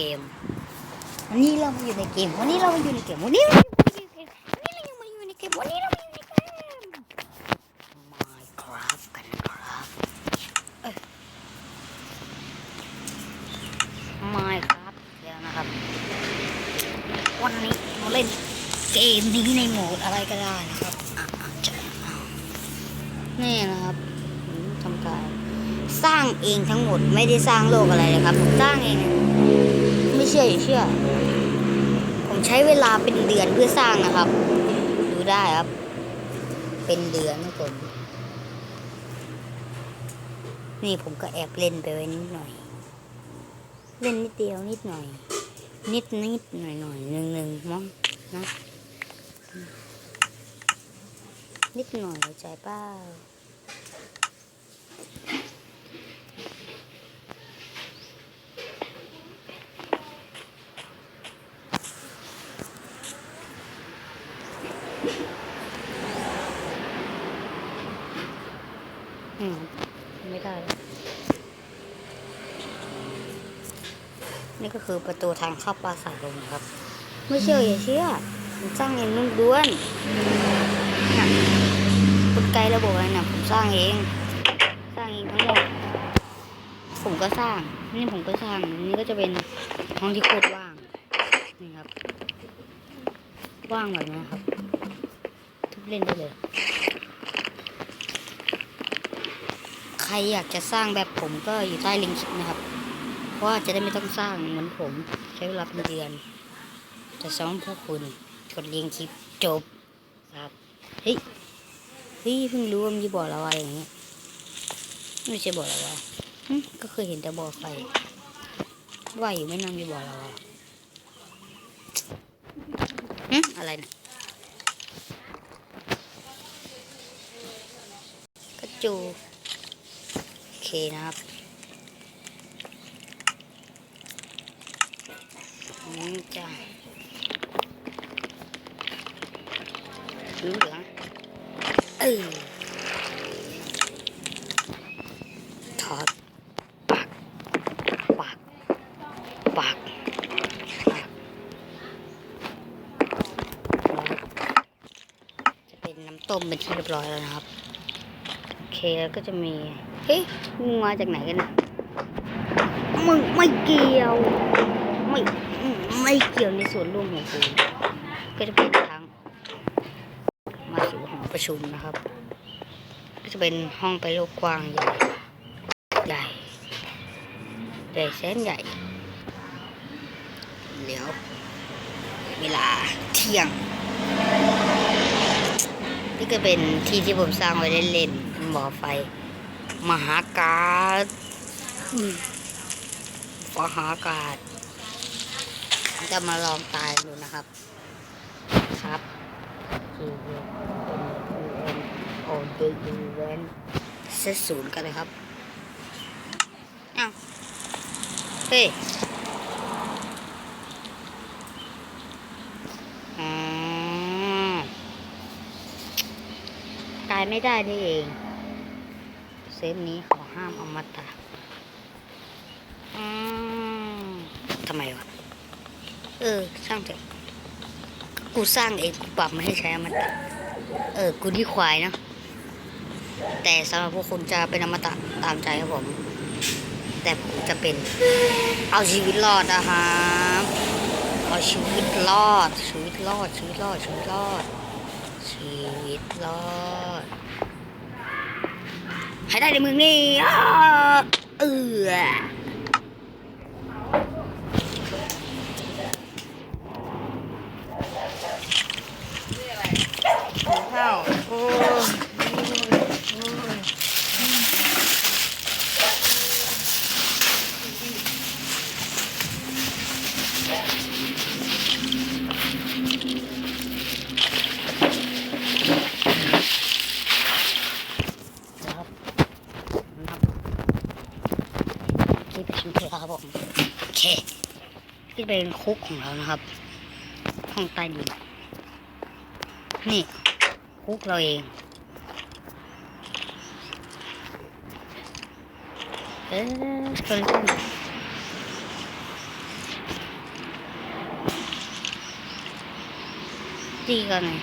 เกม วันนี้เรามาอยู่ในเกม วันนี้เรามาอยู่ในเกม วันนี้เรามาอยู่ในเกม วันนี้เรามาอยู่ในเกม วันนี้เรามาอยู่ในเกม Minecraft กันนะครับเอ้ย Minecraft แล้วนะครับ วันนี้มาเล่นเกมนี้ในโหมดอะไรก็ได้นะครับนี่นะครับทำการสร้างเองทั้งหมดไม่ได้สร้างโลกอะไรเลยครับผมสร้างเอง เชื่ออย่าเชื่อ ผมใช้เวลาเป็นเดือนเพื่อสร้างนะครับ ดูได้ครับ เป็นเดือนนะผมนี่ผมก็แอบเล่นไปไว้นิดหน่อย เล่นนิดเดียวนิดหน่อย นิดนิดหน่อยหน่อยหนึ่งหนึ่งมั้งนะ นิดหน่อยใจเป้าอืมไม่ได้แล้ว นี่ก็คือประตูทางเข้าปราสาทลมครับ ไม่เชื่ออย่าเชื่อผมสร้างเองนุ่นด้วนน่ะกลไกระบบอะไรเนี่ยผมสร้างเอง สร้างเองทั้งหมดผมก็สร้าง นี่ผมก็สร้าง นี่ก็จะเป็นห้องที่โคตรว่าง นี่ครับ ว่างแบบนี้ครับ ทุบเล่นได้เลย ใครอยากจะสร้างแบบผมก็อยู่ใต้ลิงก์คลิปนะครับ ว่าจะได้ไม่ต้องสร้างเหมือนผม ใช้เวลาเป็นเดือน จะสอนพวกคุณกดเรียงคลิปจบครับเฮ้ยเฮ้ยเพิ่งรู้ว่ามีบ่อละวาอย่างเงี้ยไม่ใช่บ่อละวาหึก็เคยเห็นแต่บ่อไฟว่าอยู่ไม่นานมีบ่อละวาหึอะไรนะกระจูโอเคนะครับนี่จ้ะ เหลืองเออถอดปากปากปากจะเป็นน้ำ ต้มเป็นที่เรียบร้อยแล้วนะครับ โอเคแล้วก็จะมี เฮ้ยมึงมาจากไหนกันนะมึงไม่เกี่ยว ไม่ไม่เกี่ยวในส่วนร่วมของกูก็จะเป็นทางมาสู่ห้องประชุมนะครับ ก็จะเป็นห้องไปโลกกว้างใหญ่ใหญ่ใหญ่แสนใหญ่เดี๋ยวเวลาเที่ยง ก็เป็นที่ที่ผมสร้างไว้เล่นๆเป็นบ่อไฟ มหากาศอืมมหากาศจะมาลองตายดูนะครับ ครับอีเวนเป็น UN โอเดย์อีเวนเซตศูนย์กันเลยครับอ้าวเฮ้ยอ๋อกายไม่ได้นี่เอง เซฟนี้ขาห้ามเอามาตะอืมทำไมวะ เออช่างเถอะกูสร้างเองกูปรับมาให้ใช้อมตะเออ กูที่ควายนะ แต่สำหรับพวกคุณจะเป็นอมตะตามใจครับผม แต่ผมจะเป็น เอาชีวิตรอดนะครับเอาชีวิตรอด ชีวิตรอด ชีวิตรอด ชีวิตรอด ชีวิตรอด ให้ได้ในมึงนี่อ้เออ เป็นคุกของเรานะครับห้องใต้ดินนี่คุกเราเองเออสนใจตีกันเลย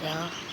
เดี๋ยว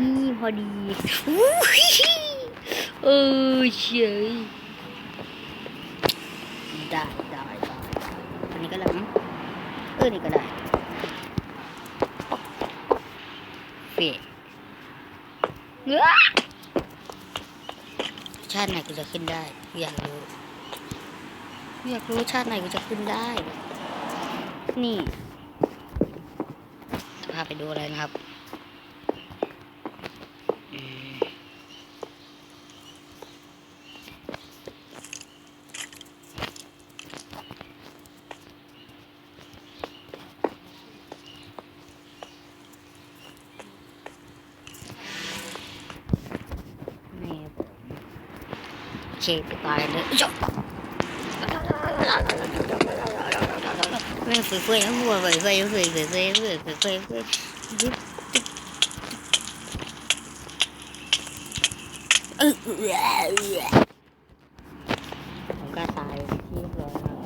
นี่พอดีอู้หิเออเฉยได้ได้ได้อันนี้ก็ได้มั้งเออนี่ก็ได้เฟะเงื้อชาติไหนกูจะขึ้นได้กูอยากรู้กูอยากรู้ชาติไหนกูจะขึ้นได้ นี่จะพาไปดูอะไรนะครับอืมนี่ครับผม เชฟไปตายเลยจบไม่ฝืนเฟื่อยทั้งหัวฝืนเฟื่อยฝืนเฟื่อยฝืนเฟื่อยฝืนเฟื่อยฝืนเฟื่อยเออผมกล้าตายที่เรียบร้อยแล้ว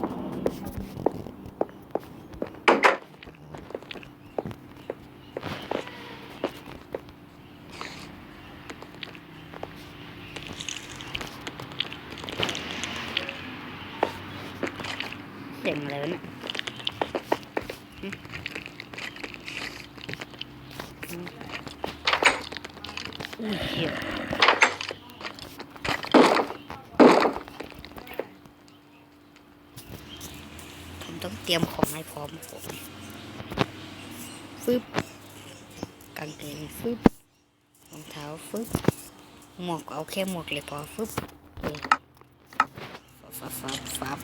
เสียงอะไรวนี่ยหึหึอุ้ยเหี้ยผมต้องเตรียมของให้พร้อมผมฟึบกางเกงฟึบรองเท้าฟึบหมวกเอาแค่หมวกเลยพอฟึบฟับฟับฟับ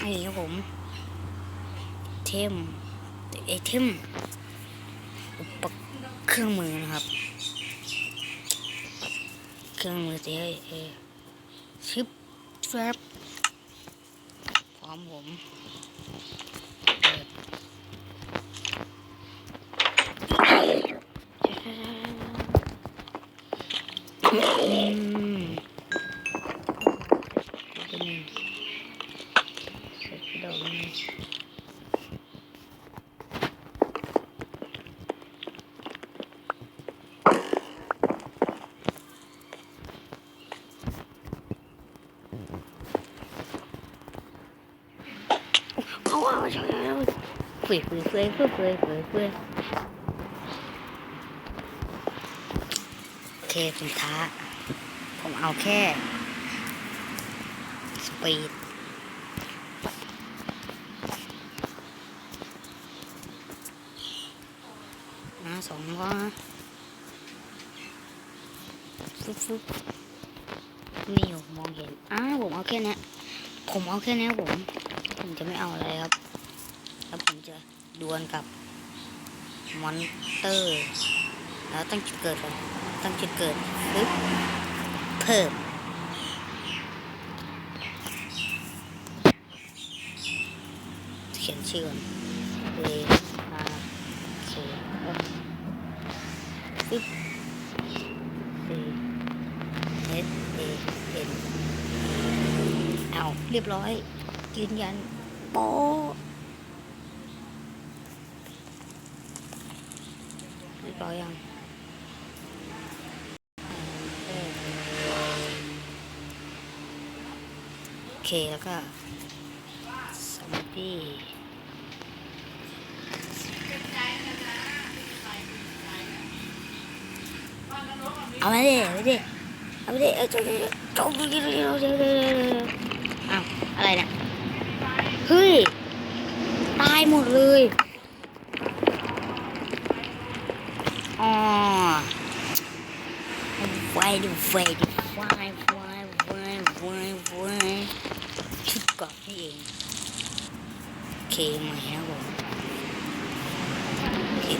อันนี้ครับผม เท มไอเทมอุปกเครื่องมือนะครับ เครื่องมือเจ๊เอชิปแฟบพร้อมผมอืมเป็นไง เสร็จดอกนี้ เอาเอาเอาเอาเฟยเฟยเฟยเฟยเฟยเฟยเฟยโอเคผมท้า ผมเอาแค่สปีดนะสองก็ฟึบฟึบนี่อยู่มองเห็นอ้าผมเอาแค่นี้ผมเอาแค่นี้ผม ผมจะไม่เอาอะไรครับ แล้วผมจะดวลกับมอนเตอร์ แล้วตั้งจุดเกิดก่อนตั้งจุดเกิดฟึบเพิ่มเขียนชื่อก่อน A R K F ปึ๊บ C S A N เอาเรียบร้อยยืนยันโป๊ บร้อยยังโอเคแล้วก็สมบี้เอาไปดิเอาไปดิเอาไปดิเอาจงจงจงจงจงจงเอาอะไรเนี่ยเฮ้ย ตายหมดเลย Oh. Wait, wait, why, why, why, why, why. Chút cọp cái gì? hả mẹ rồi. Kì.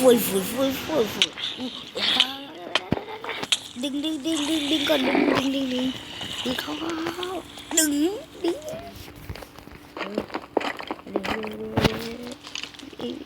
Vui, vui, vui, vui, vui. Đừng, đừng, đừng, đừng, đừng, con đừng, đừng, đừng, đừng. Đừng không, không, đừng, đừng. Đừng, đừng, đừng.